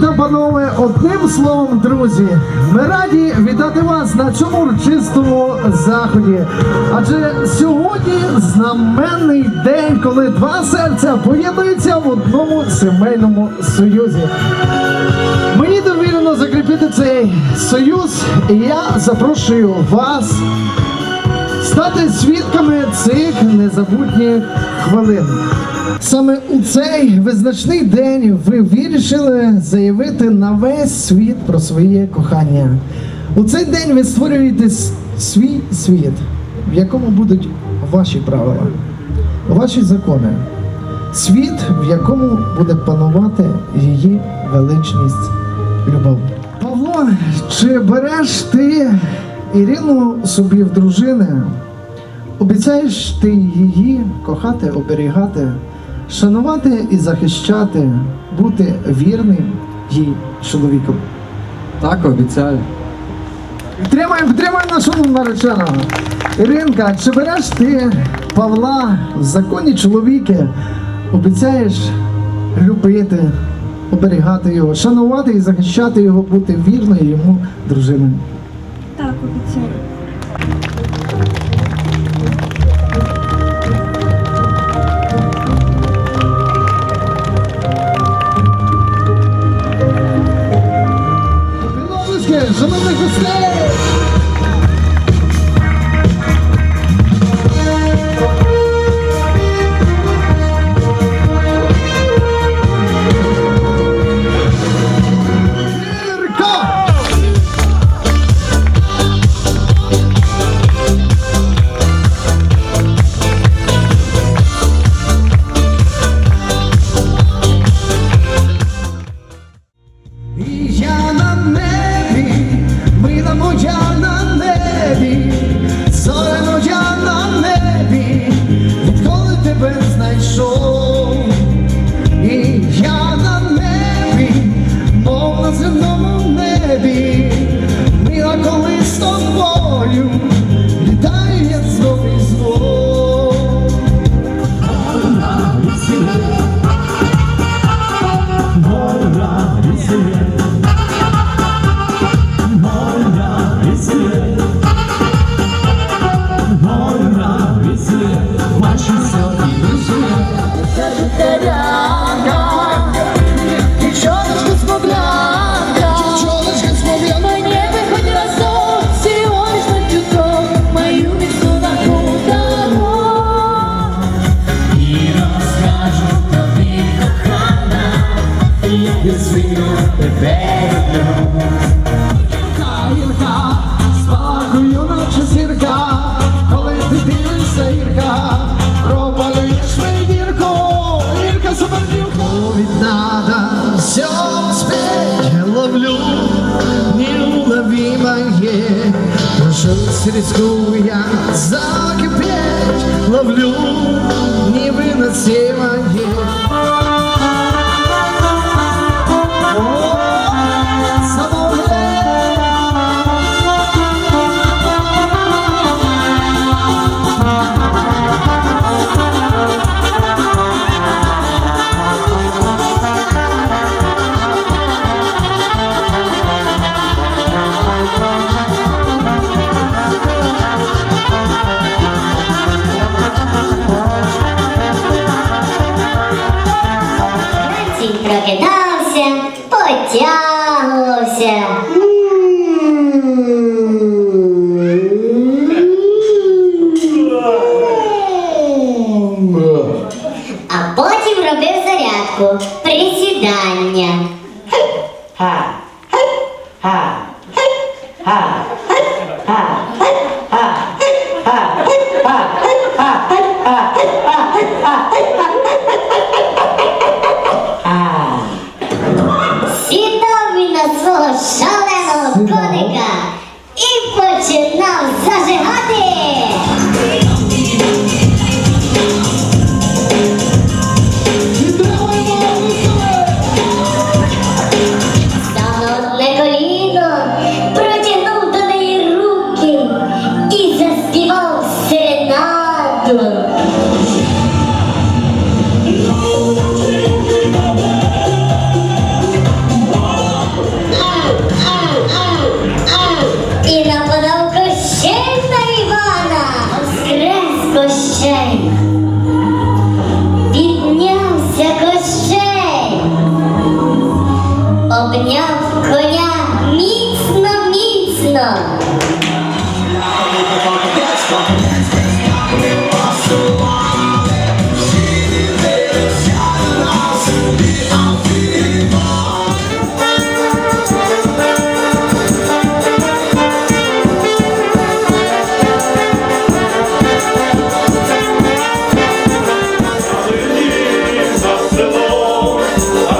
та панове, одним словом, друзі, ми раді вітати вас на цьому урочистому заході. Адже сьогодні знаменний день, коли два серця поєднуються в одному сімейному союзі. Мені довірено закріпити цей союз, і я запрошую вас стати свідками цих незабутніх хвилин. Саме у цей визначний день ви вирішили заявити на весь світ про своє кохання. У цей день ви створюєте свій світ, в якому будуть ваші правила, ваші закони. Світ, в якому буде панувати її величність любов. Павло, чи береш ти Ірину собі в дружини? Обіцяєш ти її кохати, оберігати, шанувати і захищати, бути вірним їй чоловіком. Так, обіцяю. Підтримаємо, підтримаємо нашого нареченого. Іринка, чи береш ти Павла в законі чоловіки? Обіцяєш любити, оберігати його, шанувати і захищати його, бути вірною йому дружиною. Моя на небі, зоряно я на небі, відколи тебе знайшов. Спакою наче зірка, коли ти дивишся, Ірка, пропалюєш вибірку, Ірка супердівку. Ведь надо все успеть, ловлю неуловимое, Прошу рискую я закипеть, ловлю невыносимое. Зарядку, кощей, піднявся кощей, обняв коня. Міцно, міцно. Deus.